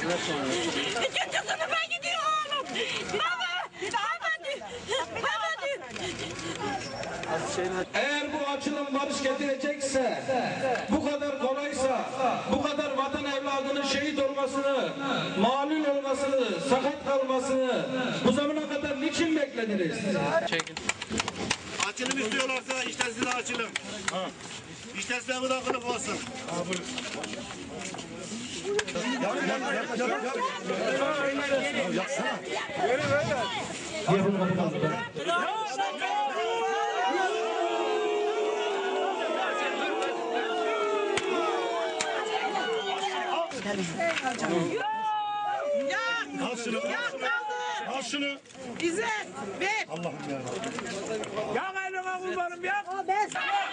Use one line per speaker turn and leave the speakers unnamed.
İkinci sınıfa gidiyor oğlum. Baba, baba diyor. Baba diyor.
Eğer bu açılım barış getirecekse, bu kadar kolaysa, bu kadar vatan evladının şehit olmasını, malul olmasını, sakat kalmasını bu zamana kadar niçin beklediniz?
Açılım istiyorlarsa işte size açılım. İşte size bu da kılıf olsun. Al şunu.
Yapılmadı kaldı.
Al şunu. Al şunu.
İzzet. Ver.
Allah'ım yarabbim. Ya gayrıma kurbanım ya. Ben sana.